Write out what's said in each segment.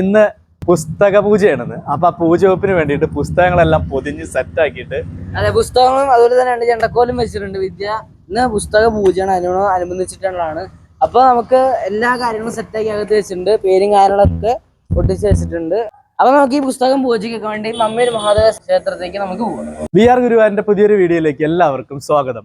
ഇന്ന് പുസ്തക പൂജയാണെന്ന്. അപ്പൊ ആ പൂജ വകുപ്പിന് വേണ്ടിയിട്ട് പുസ്തകങ്ങളെല്ലാം പൊതിഞ്ഞ് സെറ്റ് ആക്കിയിട്ട് അതെ പുസ്തകങ്ങളും അതുപോലെ തന്നെ രണ്ട് ചെണ്ടക്കോലും വെച്ചിട്ടുണ്ട് വിദ്യ. ഇന്ന് പുസ്തക പൂജയാണ് അതിനോട് അനുബന്ധിച്ചിട്ടുള്ളതാണ്. അപ്പൊ നമുക്ക് എല്ലാ കാര്യങ്ങളും സെറ്റാക്കി അകത്ത് വെച്ചിട്ടുണ്ട്. പേരും കാര്യങ്ങളൊക്കെ ഒട്ടിച്ച് വെച്ചിട്ടുണ്ട്. അപ്പൊ നമുക്ക് ഈ പുസ്തകം പൂജയ്ക്കൊക്കെ വേണ്ടി മമ്മൂര് മഹാദേവ ക്ഷേത്രത്തിലേക്ക് നമുക്ക് പോകാം. ബി ആർ ഗുരുവാന്റെ പുതിയൊരു വീഡിയോയിലേക്ക് എല്ലാവർക്കും സ്വാഗതം.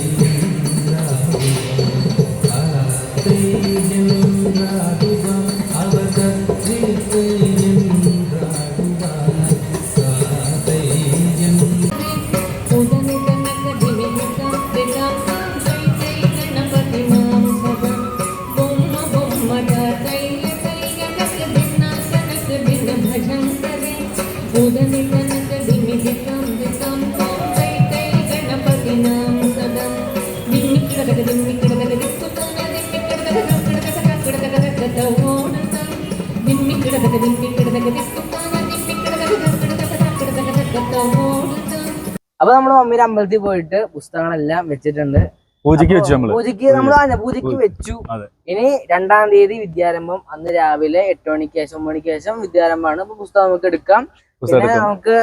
അപ്പൊ നമ്മൾ മമ്മിയുടെ അമ്പലത്തിൽ പോയിട്ട് പുസ്തകങ്ങളെല്ലാം വെച്ചിട്ടുണ്ട്. പൂജയ്ക്ക് വെച്ചു നമ്മൾ. പൂജയ്ക്ക് നമ്മൾ പൂജയ്ക്ക് വെച്ചു. ഇനി രണ്ടാം തീയതി വിദ്യാരംഭം. അന്ന് രാവിലെ എട്ട് മണിക്ക് ശേഷം ഒമ്പത് മണിക്ക് ശേഷം വിദ്യാരംഭമാണ്. അപ്പൊ പുസ്തകം നമുക്ക് എടുക്കാം. പിന്നെ നമുക്ക്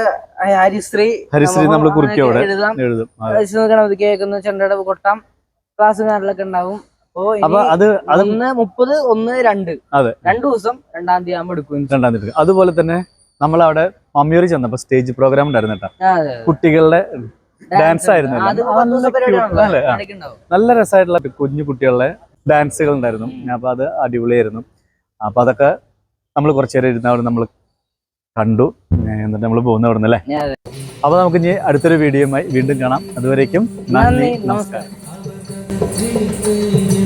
ഹരിശ്രീ ഹരിശ്രീ നമ്മൾ നമ്മൾ കുറിക്കും. എഴുതാം. ഗണപതി കേൾക്കുന്ന ചെണ്ടയുടെ കൊട്ടാം. ക്ലാസ് കാര്യങ്ങളൊക്കെ ഉണ്ടാവും. അപ്പോ അത് ഒന്ന് മുപ്പത് ഒന്ന് രണ്ട്. അതെ. രണ്ട് ദിവസം രണ്ടാം തീയതി ആകുമ്പോൾ എടുക്കും രണ്ടാം തീയതി അതുപോലെ തന്നെ നമ്മൾ അവിടെ മമ്മിയൂരി ചെന്നപ്പോ സ്റ്റേജ് പ്രോഗ്രാം ഉണ്ടായിരുന്നു കേട്ടോ. കുട്ടികളുടെ ഡാൻസ് ആയിരുന്നു നല്ല രസമായിട്ടുള്ള കുഞ്ഞു കുട്ടികളുടെ ഡാൻസുകൾ ഉണ്ടായിരുന്നു അപ്പൊ അത് അടിപൊളിയായിരുന്നു. അപ്പൊ അതൊക്കെ നമ്മൾ കുറച്ചു നേരം ഇരുന്ന് അവിടെ നമ്മൾ കണ്ടു. എന്നിട്ട് നമ്മൾ പോകുന്ന അവിടെ നിന്നല്ലേ. അപ്പൊ നമുക്ക് ഇനി അടുത്തൊരു വീഡിയോയുമായി വീണ്ടും കാണാം. അതുവരേക്കും നന്ദി, നമസ്കാരം. Thank you.